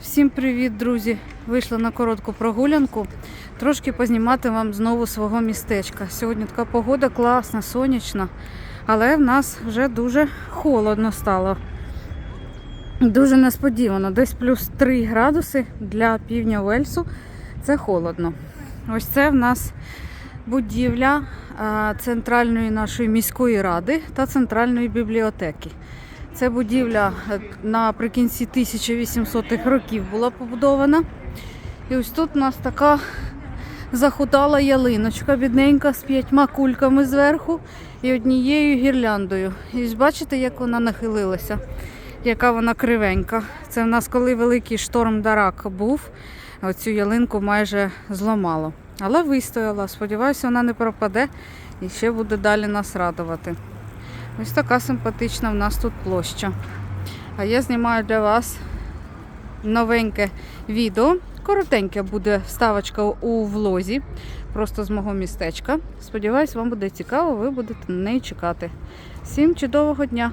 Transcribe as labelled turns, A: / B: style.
A: Всім привіт, друзі! Вийшла на коротку прогулянку. Трошки познімати вам знову свого містечка. Сьогодні така погода класна, сонячна, але в нас вже дуже холодно стало. Дуже несподівано. Десь плюс 3 градуси для півдня Уельсу. Це холодно. Ось це в нас будівля центральної нашої міської ради та центральної бібліотеки. Це будівля е, наприкінці 1800-х років була побудована. І ось тут у нас така захудала ялиночка, бідненька, з п'ятьма кульками зверху і однією гірляндою. І ось бачите, як вона нахилилася, яка вона кривенька. Це в нас, коли великий шторм Дарак був, оцю ялинку майже зламало. Але вистояла. Сподіваюся, вона не пропаде і ще буде далі нас радувати. Ось така симпатична в нас тут площа. А я знімаю для вас новеньке відео. Коротеньке буде вставочка у влозі, просто з мого містечка. Сподіваюсь, вам буде цікаво, ви будете на неї чекати. Всім чудового дня!